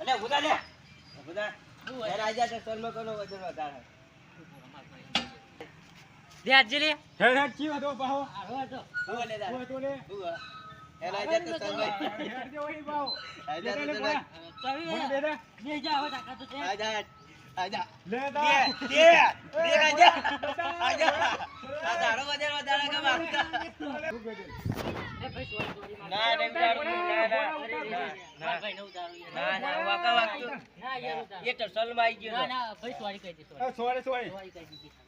અલે ઉધા લે. ઉધા. યાર આજા તો સલમો કોનો વજન વધારે. હેડ, હેડ, ચી વાતો, પાહો. ઊભો લે તાર. ઊભો તો લે. ઊભો. યાર આજા તો સલમો. હેડ જે હોય, પાહો. આજા તો લે, લે, સલમો. પોળા. પોળા, દે, દે. આજા. આજા. લે, દે. દે. દે આજા. આજા. આ તારો વજન વધારે કે મારું? શું કહે છે? ના, ના. ના, ના.